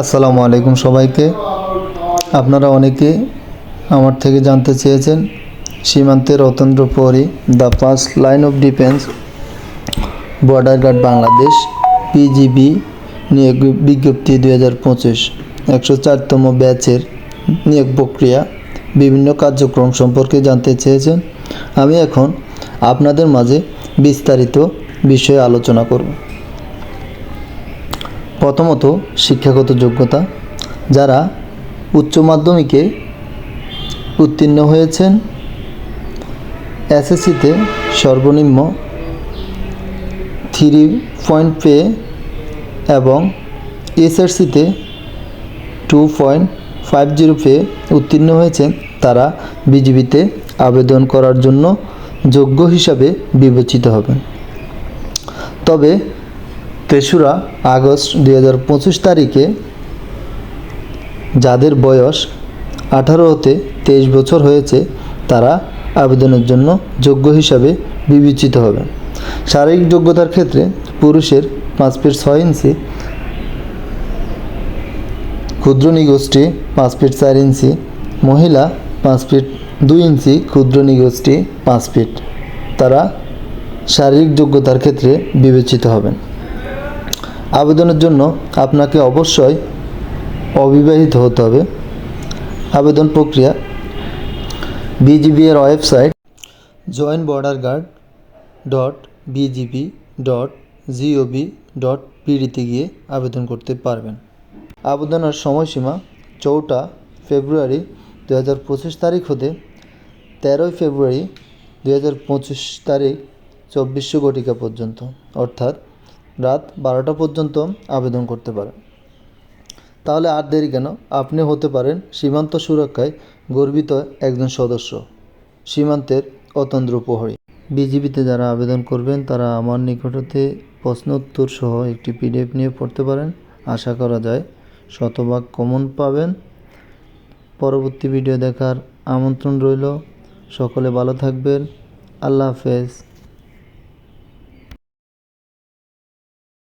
আসসালামু আলাইকুম সবাইকে। আপনারা অনেকে আমার থেকে জানতে চেয়েছেন সীমান্তের অতন্ত্র প্রহরী the first line of defence, border guard Bangladesh BGB নিয়োগ বিজ্ঞপ্তি দুই হাজার পঁচিশ, একশো চারতম ব্যাচের নিয়োগ প্রক্রিয়া, বিভিন্ন কার্যক্রম সম্পর্কে জানতে চেয়েছেন। আমি এখন আপনাদের মাঝে বিস্তারিত বিষয়ে আলোচনা করব। প্রথমত শিক্ষাগত যোগ্যতা, যারা উচ্চ মাধ্যমিকে উত্তীর্ণ হয়েছেন, এসএসসিতে সর্বনিম্ন থ্রি পয়েন্ট পেয়ে এবং এসএসসিতে টু পয়েন্ট ফাইভ জিরো পেয়ে উত্তীর্ণ হয়েছেন, তারা বিজিবিতে আবেদন করার জন্য যোগ্য হিসাবে বিবেচিত হবেন। তবে তেসরা আগস্ট দুই হাজার পঁচিশ তারিখে, যাদের বয়স আঠারো হতে তেইশ বছর হয়েছে, তারা আবেদনের জন্য যোগ্য হিসাবে বিবেচিত হবে শারীরিক যোগ্যতার ক্ষেত্রে পুরুষের পাঁচ ফিট ছয় ইঞ্চি, ক্ষুদ্র নিগোষ্ঠী পাঁচ ফিট চার ইঞ্চি, মহিলা পাঁচ ফিট দুই ইঞ্চি, ক্ষুদ্র নিগোষ্ঠী পাঁচ ফিট। তারা শারীরিক যোগ্যতার ক্ষেত্রে বিবেচিত হবেন। আবেদনের জন্য আপনাকে অবশ্যই অবিবাহিত হতে হবে। আবেদন প্রক্রিয়া বিজিবি এর website join border guard dot BGB dot GOB dot পিডিতে গিয়ে আবেদন করতে পারবেন। আবেদনের সময়সীমা চৌঠা ফেব্রুয়ারি দু হাজার পঁচিশ তারিখ হতে তেরোই ফেব্রুয়ারি দু হাজার পঁচিশ তারিখ চব্বিশশো ঘটিকা পর্যন্ত, অর্থাৎ রাত বারোটা পর্যন্ত আবেদন করতে পারেন। তাহলে আর দেরি কেন? আপনি হতে পারেন সীমান্ত সুরক্ষায় গর্বিত একজন সদস্য, সীমান্তের অতন্ত্র প্রহরী। বিজিবিতে যারা আবেদন করবেন, তারা আমার নিকট হতে প্রশ্ন উত্তর সহ একটি পিডিএফ নিয়ে পড়তে পারেন। আশা করা যায় শতভাগ কমন পাবেন। পরবর্তী ভিডিও দেখার আমন্ত্রণ রইল। সকলে ভালো থাকবেন। আল্লাহ হাফেজ।